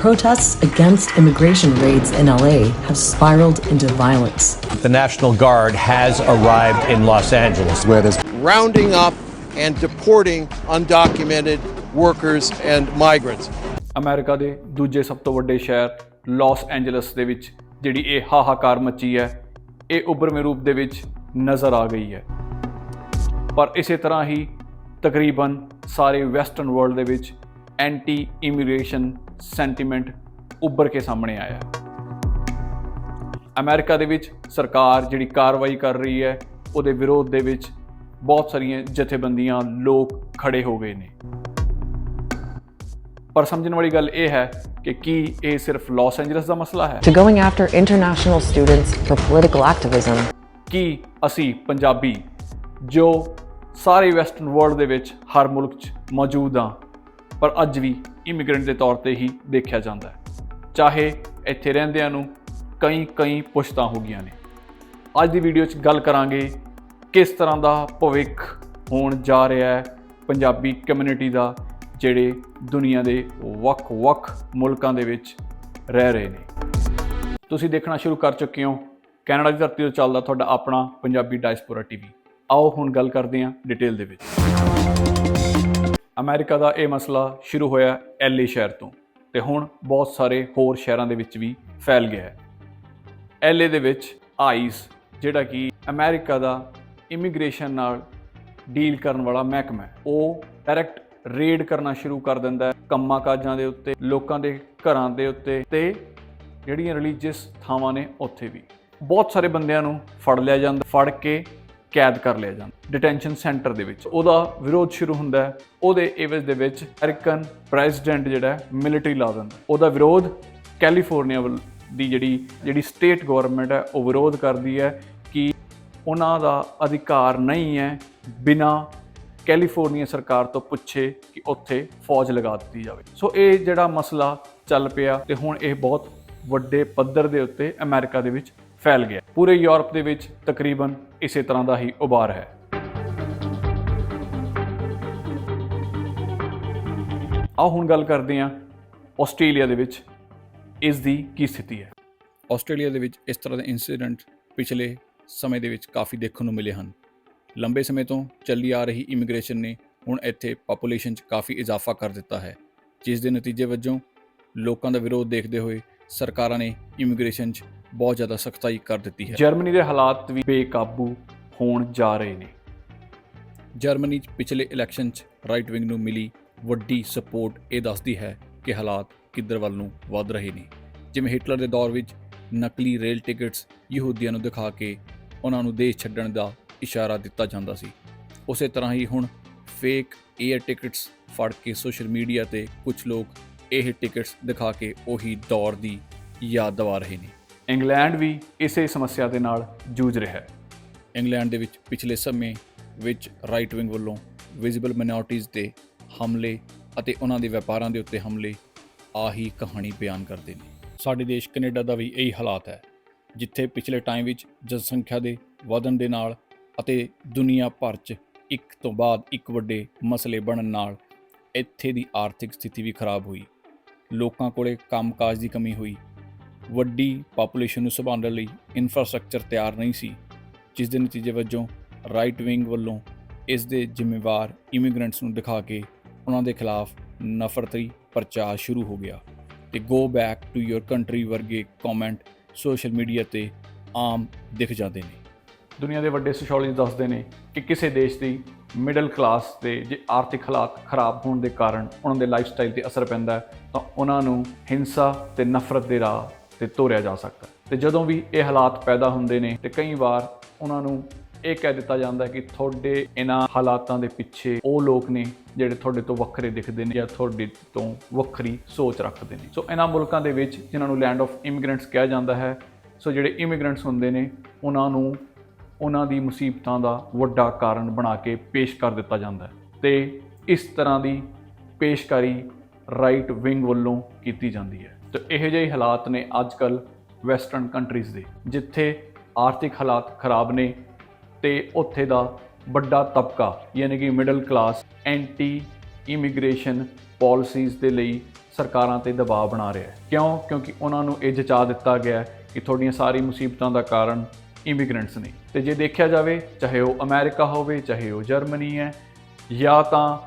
Protests against immigration raids in LA have spiraled into violence. The National Guard has arrived in Los Angeles. where there's rounding up and deporting undocumented workers and migrants. America ਦੇ ਦੂਜੇ ਸਭ ਤੋਂ ਵੱਡੇ ਸ਼ਹਿਰ Las Angeles ਦੇ ਵਿੱਚ ਜਿਹੜੀ ਇਹ ਹਾਹਾਕਾਰ ਮੱਚੀ ਹੈ ਇਹ ਉੱਭਰਵੇਂ ਰੂਪ ਦੇ ਵਿੱਚ ਨਜ਼ਰ ਆ ਗਈ ਹੈ ਪਰ ਇਸੇ ਤਰ੍ਹਾਂ ਹੀ ਤਕਰੀਬਨ ਸਾਰੇ ਵੈਸਟਰਨ ਵਰਲਡ ਦੇ ਵਿੱਚ ਐਂਟੀ ਇਮੀਗ੍ਰੇਸ਼ਨ ਸੈਂਟੀਮੈਂਟ ਉੱਭਰ ਕੇ ਸਾਹਮਣੇ ਆਇਆ ਅਮਰੀਕਾ ਦੇ ਵਿੱਚ ਸਰਕਾਰ ਜਿਹੜੀ ਕਾਰਵਾਈ ਕਰ ਰਹੀ ਹੈ ਉਹਦੇ ਵਿਰੋਧ ਦੇ ਵਿੱਚ ਬਹੁਤ ਸਾਰੀਆਂ ਜਥੇਬੰਦੀਆਂ ਲੋਕ ਖੜੇ ਹੋ ਗਏ ਨੇ। ਪਰ ਸਮਝਣ ਵਾਲੀ ਗੱਲ ਇਹ ਹੈ ਕਿ ਕੀ ਇਹ ਸਿਰਫ ਲਾਸ ਐਂਜਲਸ ਦਾ ਮਸਲਾ ਹੈ? To going after international students for political activism. ਕਿ ਅਸੀਂ ਪੰਜਾਬੀ ਜੋ ਸਾਰੇ ਵੈਸਟਰਨ ਵਰਲਡ ਦੇ ਵਿੱਚ ਹਰ ਮੁਲਕ 'ਚ ਮੌਜੂਦ ਹਾਂ ਪਰ ਅੱਜ ਵੀ ਇਮੀਗ੍ਰੈਂਟ ਦੇ ਤੌਰ ਤੇ ਹੀ ਦੇਖਿਆ ਜਾਂਦਾ ਹੈ। ਚਾਹੇ ਇੱਥੇ ਰਹਿੰਦਿਆਂ ਨੂੰ ਕਈ ਕਈ ਪੁਸ਼ਤਾਂ ਹੋ ਗਈਆਂ ਨੇ। ਅੱਜ ਦੀ ਵੀਡੀਓ 'ਚ ਗੱਲ ਕਰਾਂਗੇ ਕਿਸ ਤਰ੍ਹਾਂ ਦਾ ਭਵਿੱਖ ਹੋਣ ਜਾ ਰਿਹਾ ਹੈ ਪੰਜਾਬੀ ਕਮਿਊਨਿਟੀ ਦਾ, ਜਿਹੜੇ ਦੁਨੀਆ ਦੇ ਵੱਖ-ਵੱਖ ਮੁਲਕਾਂ ਦੇ ਵਿੱਚ ਰਹਿ ਰਹੇ ਨੇ। ਤੁਸੀਂ ਦੇਖਣਾ ਸ਼ੁਰੂ ਕਰ ਚੁੱਕੇ ਹੋ। ਕੈਨੇਡਾ ਦੀ ਧਰਤੀ ਤੋਂ ਚੱਲਦਾ ਤੁਹਾਡਾ ਆਪਣਾ ਪੰਜਾਬੀ ਡਾਇਸਪੋਰਾ ਟੀਵੀ ਆਓ ਹੁਣ ਗੱਲ ਕਰਦੇ ਹਾਂ ਡਿਟੇਲ ਦੇ ਵਿੱਚ। ਅਮਰੀਕਾ ਦਾ ਇਹ ਮਸਲਾ ਸ਼ੁਰੂ ਹੋਇਆ ਐਲਏ ਸ਼ਹਿਰ ਤੋਂ ਤੇ ਹੁਣ ਬਹੁਤ ਸਾਰੇ ਹੋਰ ਸ਼ਹਿਰਾਂ ਦੇ ਵਿੱਚ ਵੀ ਫੈਲ ਗਿਆ ਹੈ। ਐਲਏ ਦੇ ਵਿੱਚ ਆਈਸ, ਜਿਹੜਾ ਕਿ ਅਮਰੀਕਾ ਦਾ ਇਮੀਗ੍ਰੇਸ਼ਨ ਨਾਲ ਡੀਲ ਕਰਨ ਵਾਲਾ ਮਹਿਕਮਾ ਹੈ, ਉਹ ਡਾਇਰੈਕਟ ਰੇਡ ਕਰਨਾ ਸ਼ੁਰੂ ਕਰ ਦਿੰਦਾ ਹੈ ਕੰਮਾਂ ਕਾਜਾਂ ਦੇ ਉੱਤੇ, ਲੋਕਾਂ ਦੇ ਘਰਾਂ ਦੇ ਉੱਤੇ ਤੇ ਜਿਹੜੀਆਂ ਰਿਲੀਜੀਅਸ ਥਾਵਾਂ ਨੇ ਉੱਥੇ ਵੀ। ਬਹੁਤ ਸਾਰੇ ਬੰਦਿਆਂ ਨੂੰ ਫੜ ਲਿਆ ਜਾਂਦਾ, ਫੜ ਕੇ ਕੈਦ ਕਰ ਲਿਆ ਜਾਂਦਾ। ਡਿਟੈਂਸ਼ਨ ਸੈਂਟਰ ਦੇ ਵਿੱਚ। ਉਹਦਾ ਵਿਰੋਧ ਸ਼ੁਰੂ ਹੁੰਦਾ ਹੈ। ਉਹਦੇ ਏਵਜ ਦੇ ਵਿੱਚ ਅਮਰੀਕਨ ਪ੍ਰੈਜ਼ੀਡੈਂਟ ਜਿਹੜਾ ਮਿਲਟਰੀ ਲਾ ਦਿੰਦਾ। ਉਹਦਾ ਵਿਰੋਧ ਕੈਲੀਫੋਰਨੀਆ ਵੱਲ ਦੀ ਜਿਹੜੀ ਜਿਹੜੀ ਸਟੇਟ ਗਵਰਨਮੈਂਟ ਹੈ, ਉਹ ਵਿਰੋਧ ਕਰਦੀ ਹੈ ਕਿ ਉਹਨਾਂ ਦਾ ਅਧਿਕਾਰ ਨਹੀਂ ਹੈ ਬਿਨਾ ਕੈਲੀਫੋਰਨੀਆ ਸਰਕਾਰ ਤੋਂ ਪੁੱਛੇ ਕਿ ਉੱਥੇ ਫੌਜ ਲਗਾ ਦਿੱਤੀ ਜਾਵੇ। ਸੋ ਇਹ ਜਿਹੜਾ ਮਸਲਾ ਚੱਲ ਪਿਆ ਤੇ ਹੁਣ ਇਹ ਬਹੁਤ ਵੱਡੇ ਪੱਧਰ ਦੇ ਉੱਤੇ ਅਮਰੀਕਾ ਦੇ ਵਿੱਚ ਫੈਲ ਗਿਆ। ਪੂਰੇ ਯੂਰਪ ਦੇ ਵਿੱਚ ਤਕਰੀਬਨ ਇਸੇ ਤਰ੍ਹਾਂ ਦਾ ਹੀ ਉਭਾਰ ਹੈ। ਆਓ ਹੁਣ ਗੱਲ ਕਰਦੇ ਹਾਂ ਆਸਟ੍ਰੇਲੀਆ ਦੇ ਵਿੱਚ ਇਸ ਦੀ ਕੀ ਸਥਿਤੀ ਹੈ। ਆਸਟ੍ਰੇਲੀਆ ਦੇ ਵਿੱਚ ਇਸ ਤਰ੍ਹਾਂ ਦੇ ਇਨਸੀਡੈਂਟ ਪਿਛਲੇ ਸਮੇਂ ਦੇ ਵਿੱਚ ਕਾਫੀ ਦੇਖਣ ਨੂੰ ਮਿਲੇ ਹਨ। ਲੰਬੇ ਸਮੇਂ ਤੋਂ ਚੱਲੀ ਆ ਰਹੀ ਇਮੀਗ੍ਰੇਸ਼ਨ ਨੇ ਹੁਣ ਇੱਥੇ ਪਾਪੂਲੇਸ਼ਨ 'ਚ ਕਾਫੀ ਇਜ਼ਾਫਾ ਕਰ ਦਿੱਤਾ ਹੈ। ਜਿਸ ਦੇ ਨਤੀਜੇ ਵਜੋਂ ਲੋਕਾਂ ਦਾ ਵਿਰੋਧ ਦੇਖਦੇ ਹੋਏ ਸਰਕਾਰਾਂ ਨੇ ਇਮੀਗ੍ਰੇਸ਼ਨ 'ਚ ਬਹੁਤ ਜ਼ਿਆਦਾ ਸਖਤਾਈ ਕਰ ਦਿੱਤੀ ਹੈ। ਜਰਮਨੀ ਦੇ ਹਾਲਾਤ ਵੀ ਬੇਕਾਬੂ ਹੋਣ ਜਾ ਰਹੇ ਨੇ। ਜਰਮਨੀ 'ਚ ਪਿਛਲੇ ਇਲੈਕਸ਼ਨ 'ਚ ਰਾਈਟ ਵਿੰਗ ਨੂੰ ਮਿਲੀ ਵੱਡੀ ਸਪੋਰਟ ਇਹ ਦੱਸਦੀ ਹੈ ਕਿ ਹਾਲਾਤ ਕਿੱਧਰ ਵੱਲ ਨੂੰ ਵੱਧ ਰਹੇ ਨੇ। ਜਿਵੇਂ ਹਿਟਲਰ ਦੇ ਦੌਰ ਵਿੱਚ ਨਕਲੀ ਰੇਲ ਟਿਕਟਸ ਯਹੂਦੀਆਂ ਨੂੰ ਦਿਖਾ ਕੇ ਉਹਨਾਂ ਨੂੰ ਦੇਸ਼ ਛੱਡਣ ਦਾ ਇਸ਼ਾਰਾ ਦਿੱਤਾ ਜਾਂਦਾ ਸੀ। ਉਸੇ ਤਰ੍ਹਾਂ ਹੀ ਹੁਣ ਫੇਕ 에ਅਰ ਟਿਕਟਸ ਫੜ ਕੇ ਸੋਸ਼ਲ ਮੀਡੀਆ ਤੇ ਕੁਝ ਲੋਕ ਇਹ ਟਿਕਟਸ ਦਿਖਾ ਕੇ ਉਹੀ ਦੌਰ ਦੀ ਯਾਦ ਦਿਵਾ ਰਹੇ ਨੇ। ਇੰਗਲੈਂਡ ਵੀ ਇਸੇ ਸਮੱਸਿਆ ਦੇ ਨਾਲ ਜੂਝ ਰਿਹਾ ਹੈ। ਇੰਗਲੈਂਡ ਦੇ ਵਿੱਚ ਪਿਛਲੇ ਸਮੇਂ ਵਿੱਚ ਰਾਈਟ ਵਿੰਗ ਵੱਲੋਂ ਵਿਜ਼ੀਬਲ ਮਿਨੋਰਟੀਜ਼ ਤੇ ਹਮਲੇ ਅਤੇ ਉਹਨਾਂ ਦੇ ਵਪਾਰਾਂ ਦੇ ਉੱਤੇ ਹਮਲੇ ਆਹੀ ਕਹਾਣੀ ਬਿਆਨ ਕਰਦੇ ਨੇ। ਸਾਡੇ ਦੇਸ਼ ਕੈਨੇਡਾ ਦਾ ਵੀ ਇਹੀ ਹਾਲਾਤ ਹੈ, ਜਿੱਥੇ ਪਿਛਲੇ ਟਾਈਮ ਵਿੱਚ ਜਨਸੰਖਿਆ ਦੇ ਵਧਣ ਦੇ ਨਾਲ ਅਤੇ ਦੁਨੀਆ ਭਰ 'ਚ ਇੱਕ ਤੋਂ ਬਾਅਦ ਇੱਕ ਵੱਡੇ ਮਸਲੇ ਬਣਨ ਨਾਲ ਇੱਥੇ ਦੀ ਆਰਥਿਕ ਸਥਿਤੀ ਵੀ ਖਰਾਬ ਹੋਈ। ਲੋਕਾਂ ਕੋਲੇ ਕੰਮਕਾਜ ਦੀ ਕਮੀ ਹੋਈ ਵੱਡੀ ਪਾਪੂਲੇਸ਼ਨ ਨੂੰ ਸੰਭਾਲਣ ਲਈ ਇਨਫਰਾਸਟ੍ਰਕਚਰ ਤਿਆਰ ਨਹੀਂ ਸੀ, ਜਿਸ ਦੇ ਨਤੀਜੇ ਵਜੋਂ ਰਾਈਟ ਵਿੰਗ ਵੱਲੋਂ ਇਸ ਦੇ ਜ਼ਿੰਮੇਵਾਰ ਇਮੀਗ੍ਰੈਂਟਸ ਨੂੰ ਦਿਖਾ ਕੇ ਉਹਨਾਂ ਦੇ ਖਿਲਾਫ ਨਫ਼ਰਤੀ ਪ੍ਰਚਾਰ ਸ਼ੁਰੂ ਹੋ ਗਿਆ ਤੇ go back to your country ਵਰਗੇ ਕਮੈਂਟ ਸੋਸ਼ਲ ਮੀਡੀਆ ਤੇ ਆਮ ਦਿਖ ਜਾਂਦੇ ਨੇ। ਦੁਨੀਆ ਦੇ ਵੱਡੇ ਸੋਸ਼ੋਲੋਜੀ ਦੱਸਦੇ ਨੇ ਕਿ ਕਿਸੇ ਦੇਸ਼ ਦੀ ਮਿਡਲ ਕਲਾਸ ਦੇ ਜੇ ਆਰਥਿਕ ਹਾਲਾਤ ਖਰਾਬ ਹੋਣ ਦੇ ਕਾਰਨ ਉਹਨਾਂ ਦੇ ਲਾਈਫਸਟਾਈਲ ਤੇ ਅਸਰ ਪੈਂਦਾ ਤਾਂ ਉਹਨਾਂ ਨੂੰ ਹਿੰਸਾ ਤੇ ਨਫ਼ਰਤ ਦੇ ਰਾਹ ਤੇ ਤੋਰਿਆ ਜਾ ਸਕਦਾ ਹੈ। ਤੇ ਜਦੋਂ ਵੀ ਇਹ ਹਾਲਾਤ ਪੈਦਾ ਹੁੰਦੇ ਨੇ ਤੇ ਕਈ ਵਾਰ ਉਹਨਾਂ ਨੂੰ ਇਹ ਕਹਿ ਦਿੱਤਾ ਜਾਂਦਾ ਹੈ ਕਿ ਤੁਹਾਡੇ ਇਹਨਾਂ ਹਾਲਾਤਾਂ ਦੇ ਪਿੱਛੇ ਉਹ ਲੋਕ ਨੇ ਜਿਹੜੇ ਤੁਹਾਡੇ ਤੋਂ ਵੱਖਰੇ ਦਿਖਦੇ ਨੇ ਜਾਂ ਤੁਹਾਡੇ ਤੋਂ ਵੱਖਰੀ ਸੋਚ ਰੱਖਦੇ ਨੇ ਸੋ ਇਹਨਾਂ ਮੁਲਕਾਂ ਦੇ ਵਿੱਚ ਜਿਨ੍ਹਾਂ ਨੂੰ ਲੈਂਡ ਆਫ ਇਮੀਗ੍ਰੈਂਟਸ ਕਿਹਾ ਜਾਂਦਾ ਹੈ, ਸੋ ਜਿਹੜੇ ਇਮੀਗ੍ਰੈਂਟਸ ਹੁੰਦੇ ਨੇ, ਉਹਨਾਂ ਨੂੰ ਉਹਨਾਂ ਦੀ ਮੁਸੀਬਤਾਂ ਦਾ ਵੱਡਾ ਕਾਰਨ ਬਣਾ ਕੇ ਪੇਸ਼ ਕਰ ਦਿੱਤਾ ਜਾਂਦਾ ਹੈ ਤੇ ਇਸ ਤਰ੍ਹਾਂ ਦੀ ਪੇਸ਼ਕਾਰੀ ਰਾਈਟ ਵਿੰਗ ਵੱਲੋਂ ਕੀਤੀ ਜਾਂਦੀ ਹੈ ਤੇ ਇਹੋ ਜਿਹੇ ਹਾਲਾਤ ਨੇ ਅੱਜ ਅੱਜਕੱਲ ਵੈਸਟਰਨ ਕੰਟਰੀਜ਼ ਦੇ, ਜਿੱਥੇ ਆਰਥਿਕ ਹਾਲਾਤ ਖਰਾਬ ਨੇ ਤੇ ਉੱਥੇ ਦਾ ਵੱਡਾ ਤਬਕਾ, ਯਾਨੀ ਕਿ middle class anti immigration policies ਦੇ ਲਈ ਸਰਕਾਰਾਂ ਤੇ ਦਬਾਅ ਬਣਾ ਰਿਹਾ ਹੈ। ਕਿਉਂ? ਕਿਉਂਕਿ ਉਹਨਾਂ ਨੂੰ ਇਹ ਜਚਾ ਦਿੱਤਾ ਗਿਆ ਕਿ ਤੁਹਾਡੀਆਂ ਸਾਰੀ ਮੁਸੀਬਤਾਂ ਦਾ ਕਾਰਨ ਇਮੀਗ੍ਰੈਂਟਸ ਨੇ। ਤੇ ਜੇ ਦੇਖਿਆ ਜਾਵੇ, ਚਾਹੇ ਉਹ ਅਮਰੀਕਾ ਹੋਵੇ, ਚਾਹੇ ਉਹ ਜਰਮਨੀ ਹੈ, ਜਾਂ ਤਾਂ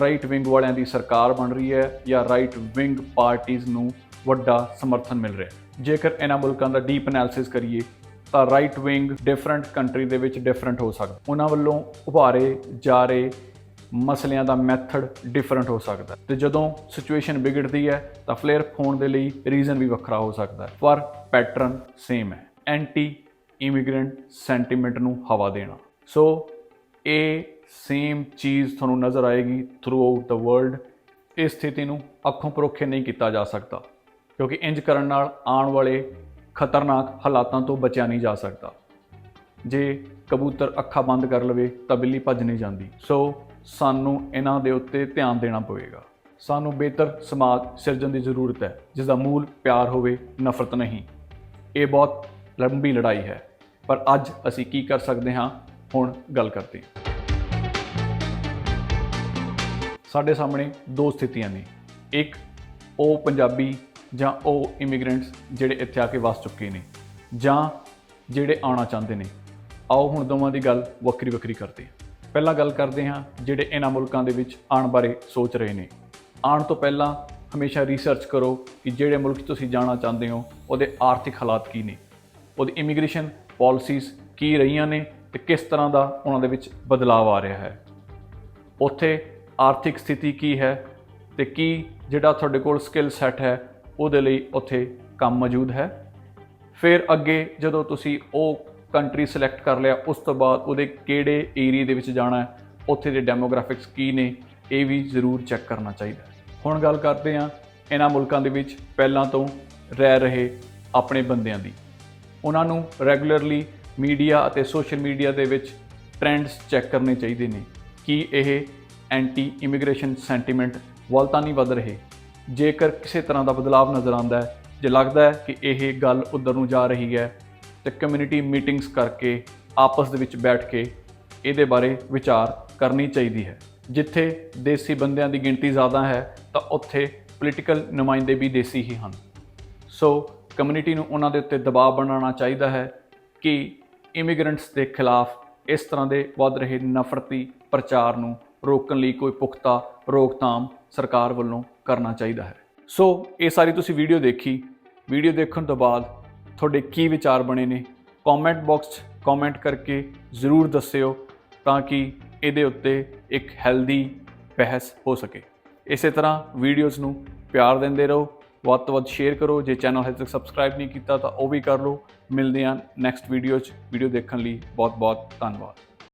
ਰਾਈਟ ਵਿੰਗ ਵਾਲਿਆਂ ਦੀ ਸਰਕਾਰ ਬਣ ਰਹੀ ਹੈ ਜਾਂ ਰਾਈਟ ਵਿੰਗ ਪਾਰਟੀਆਂ ਨੂੰ ਵੱਡਾ ਸਮਰਥਨ ਮਿਲ ਰਿਹਾ ਹੈ। ਜੇਕਰ ਇਹਨਾਂ ਮੁਲਕਾਂ ਦਾ ਡੀਪ ਐਨਾਲਿਸਿਸ ਕਰੀਏ, ਤਾਂ ਰਾਈਟ ਵਿੰਗ ਡਿਫਰੈਂਟ ਕੰਟਰੀ ਦੇ ਵਿੱਚ ਡਿਫਰੈਂਟ ਹੋ ਸਕਦਾ ਉਹਨਾਂ ਵੱਲੋਂ ਉਭਾਰੇ ਜਾ ਰਹੇ ਮਸਲਿਆਂ ਦਾ ਮੈਥਡ ਡਿਫਰੈਂਟ ਹੋ ਸਕਦਾ ਹੈ। ਤੇ ਜਦੋਂ ਸਿਚੁਏਸ਼ਨ ਵਿਗੜਦੀ ਹੈ, ਤਾਂ ਫਲੇਅਰ ਹੋਣ ਦੇ ਲਈ ਰੀਜ਼ਨ ਵੀ ਵੱਖਰਾ ਹੋ ਸਕਦਾ ਹੈ। ਪਰ ਪੈਟਰਨ ਸੇਮ ਹੈ। ਐਂਟੀ ਇਮੀਗ੍ਰੈਂਟ ਸੈਂਟੀਮੈਂਟ ਨੂੰ ਹਵਾ ਦੇਣਾ। ਸੋ ਇਹ ਸੇਮ ਚੀਜ਼ ਤੁਹਾਨੂੰ ਨਜ਼ਰ ਆਏਗੀ ਥਰੂ ਆਊਟ ਦਾ ਵਰਲਡ ਇਸ ਸਥਿਤੀ ਨੂੰ ਅੱਖੋਂ ਪਰੋਖੇ ਨਹੀਂ ਕੀਤਾ ਜਾ ਸਕਦਾ। ਕਿਉਂਕਿ ਇੰਜ ਕਰਨ ਨਾਲ ਆਉਣ ਵਾਲੇ ਖਤਰਨਾਕ ਹਾਲਾਤਾਂ ਤੋਂ ਬਚਿਆ ਨਹੀਂ ਜਾ ਸਕਦਾ। ਜੇ ਕਬੂਤਰ ਅੱਖਾਂ ਬੰਦ ਕਰ ਲਵੇ, ਤਾਂ ਬਿੱਲੀ ਭੱਜ ਨਹੀਂ ਜਾਂਦੀ। ਸੋ ਸਾਨੂੰ ਇਹਨਾਂ ਦੇ ਉੱਤੇ ਧਿਆਨ ਦੇਣਾ ਪਵੇਗਾ। ਸਾਨੂੰ ਬਿਹਤਰ ਸਮਾਜ ਸਿਰਜਣ ਦੀ ਜ਼ਰੂਰਤ ਹੈ ਜਿਸ ਦਾ ਮੂਲ ਪਿਆਰ ਹੋਵੇ, ਨਫ਼ਰਤ ਨਹੀਂ। ਇਹ ਬਹੁਤ ਲੰਬੀ ਲੜਾਈ ਹੈ। ਪਰ ਅੱਜ ਅਸੀਂ ਕੀ ਕਰ ਸਕਦੇ ਹਾਂ? ਹੁਣ ਗੱਲ ਕਰਦੇ ਹਾਂ। ਸਾਡੇ ਸਾਹਮਣੇ ਦੋ ਸਥਿਤੀਆਂ ਨੇ। ਇੱਕ, ਉਹ ਪੰਜਾਬੀ ਜਾਂ ਉਹ ਇਮੀਗ੍ਰੈਂਟਸ ਜਿਹੜੇ ਇੱਥੇ ਆ ਕੇ ਵਸ ਚੁੱਕੇ ਨੇ, ਜਾਂ ਜਿਹੜੇ ਆਉਣਾ ਚਾਹੁੰਦੇ ਨੇ। ਆਓ ਹੁਣ ਦੋਵਾਂ ਦੀ ਗੱਲ ਵੱਖਰੀ ਵੱਖਰੀ ਕਰਦੇ ਹਾਂ। ਪਹਿਲਾਂ ਗੱਲ ਕਰਦੇ ਹਾਂ ਜਿਹੜੇ ਇਹਨਾਂ ਮੁਲਕਾਂ ਦੇ ਵਿੱਚ ਆਉਣ ਬਾਰੇ ਸੋਚ ਰਹੇ ਨੇ। ਆਉਣ ਤੋਂ ਪਹਿਲਾਂ ਹਮੇਸ਼ਾ ਰਿਸਰਚ ਕਰੋ ਕਿ ਜਿਹੜੇ ਮੁਲਕ 'ਚ ਤੁਸੀਂ ਜਾਣਾ ਚਾਹੁੰਦੇ ਹੋ, ਉਹਦੇ ਆਰਥਿਕ ਹਾਲਾਤ ਕੀ ਨੇ? ਉਹਦੀ ਇਮੀਗ੍ਰੇਸ਼ਨ ਪਾਲਿਸੀਜ਼ ਕੀ ਰਹੀਆਂ ਨੇ ਤੇ ਕਿਸ ਤਰ੍ਹਾਂ ਦਾ ਉਹਨਾਂ ਦੇ ਵਿੱਚ ਬਦਲਾਅ ਆ ਰਿਹਾ ਹੈ? ਉੱਥੇ ਆਰਥਿਕ ਸਥਿਤੀ ਕੀ ਹੈ ਤੇ ਕੀ ਜਿਹੜਾ ਤੁਹਾਡੇ ਕੋਲ ਸਕਿੱਲ ਸੈੱਟ ਹੈ ਉਹਦੇ ਲਈ ਉੱਥੇ ਕੰਮ ਮੌਜੂਦ ਹੈ। ਫਿਰ ਅੱਗੇ ਜਦੋਂ ਤੁਸੀਂ ਉਹ ਕੰਟਰੀ ਸਿਲੈਕਟ ਕਰ ਲਿਆ, ਉਸ ਤੋਂ ਬਾਅਦ ਉਹਦੇ ਕਿਹੜੇ ਏਰੀਆ ਦੇ ਵਿੱਚ ਜਾਣਾ ਹੈ, ਉੱਥੇ ਦੇ ਡੈਮੋਗ੍ਰਾਫਿਕਸ ਕੀ ਨੇ, ਇਹ ਵੀ ਜ਼ਰੂਰ ਚੈੱਕ ਕਰਨਾ ਚਾਹੀਦਾ ਹੁਣ ਗੱਲ ਕਰਦੇ ਹਾਂ ਇਹਨਾਂ ਮੁਲਕਾਂ ਦੇ ਵਿੱਚ ਪਹਿਲਾਂ ਤੋਂ ਰਹਿ ਰਹੇ ਆਪਣੇ ਬੰਦਿਆਂ ਦੀ। ਉਹਨਾਂ ਨੂੰ ਰੈਗੂਲਰਲੀ ਮੀਡੀਆ ਅਤੇ ਸੋਸ਼ਲ ਮੀਡੀਆ ਦੇ ਵਿੱਚ ਟ੍ਰੈਂਡਸ ਚੈੱਕ ਕਰਨੇ ਚਾਹੀਦੇ ਨੇ ਕਿ ਇਹ ਐਂਟੀ ਇਮੀਗ੍ਰੇਸ਼ਨ ਸੈਂਟੀਮੈਂਟ ਵੱਲ ਤਾਂ ਨਹੀਂ ਵੱਧ ਰਹੇ। ਜੇਕਰ ਕਿਸੇ ਤਰ੍ਹਾਂ ਦਾ ਬਦਲਾਅ ਨਜ਼ਰ ਆਉਂਦਾ ਹੈ, ਜੇ ਲੱਗਦਾ ਹੈ ਕਿ ਇਹ ਗੱਲ ਉਧਰ ਨੂੰ ਜਾ ਰਹੀ ਹੈ, ਤੇ ਕਮਿਊਨਿਟੀ ਮੀਟਿੰਗਸ ਕਰਕੇ ਆਪਸ ਦੇ ਵਿੱਚ ਬੈਠ ਕੇ ਇਹਦੇ ਬਾਰੇ ਵਿਚਾਰ ਕਰਨੀ ਚਾਹੀਦੀ ਹੈ। ਜਿੱਥੇ ਦੇਸੀ ਬੰਦਿਆਂ ਦੀ ਗਿਣਤੀ ਜ਼ਿਆਦਾ ਹੈ, ਤਾਂ ਉੱਥੇ ਪੋਲੀਟੀਕਲ ਨੁਮਾਇੰਦੇ ਵੀ ਦੇਸੀ ਹੀ ਹਨ। ਸੋ ਕਮਿਊਨਿਟੀ ਨੂੰ ਉਹਨਾਂ ਦੇ ਉੱਤੇ ਦਬਾਅ ਬਣਾਉਣਾ ਚਾਹੀਦਾ ਹੈ ਕਿ ਇਮੀਗ੍ਰੈਂਟਸ ਦੇ ਖਿਲਾਫ ਇਸ ਤਰ੍ਹਾਂ ਦੇ ਵੱਧ ਰਹੇ ਨਫ਼ਰਤੀ ਪ੍ਰਚਾਰ ਨੂੰ ਰੋਕਣ ਲਈ ਕੋਈ ਪੁਖਤਾ ਰੋਕਥਾਮ ਸਰਕਾਰ ਵੱਲੋਂ ਕਰਨਾ ਚਾਹੀਦਾ ਹੈ। ਸੋ ਇਹ ਸਾਰੀ ਤੁਸੀਂ ਵੀਡੀਓ ਦੇਖੀ। ਵੀਡੀਓ ਦੇਖਣ ਤੋਂ ਬਾਅਦ ਤੁਹਾਡੇ ਕੀ ਵਿਚਾਰ ਬਣੇ ਨੇ? ਕਮੈਂਟ ਬਾਕਸ 'ਚ ਕਮੈਂਟ ਕਰਕੇ ਜ਼ਰੂਰ ਦੱਸਿਓ ਤਾਂ ਕਿ ਇਹਦੇ ਉੱਤੇ ਇੱਕ ਹੈਲਦੀ ਬਹਿਸ ਹੋ ਸਕੇ। ਇਸੇ ਤਰ੍ਹਾਂ ਵੀਡੀਓਜ਼ ਨੂੰ ਪਿਆਰ ਦਿੰਦੇ ਰਹੋ, ਵੱਧ ਤੋਂ ਵੱਧ ਸ਼ੇਅਰ ਕਰੋ। ਜੇ ਚੈਨਲ ਹਜੇ ਤੱਕ ਸਬਸਕ੍ਰਾਈਬ ਨਹੀਂ ਕੀਤਾ ਤਾਂ ਉਹ ਵੀ ਕਰ ਲਓ। ਮਿਲਦੇ ਹਾਂ ਨੈਕਸਟ ਵੀਡੀਓ 'ਚ। ਵੀਡੀਓ ਦੇਖਣ ਲਈ ਬਹੁਤ ਬਹੁਤ ਧੰਨਵਾਦ।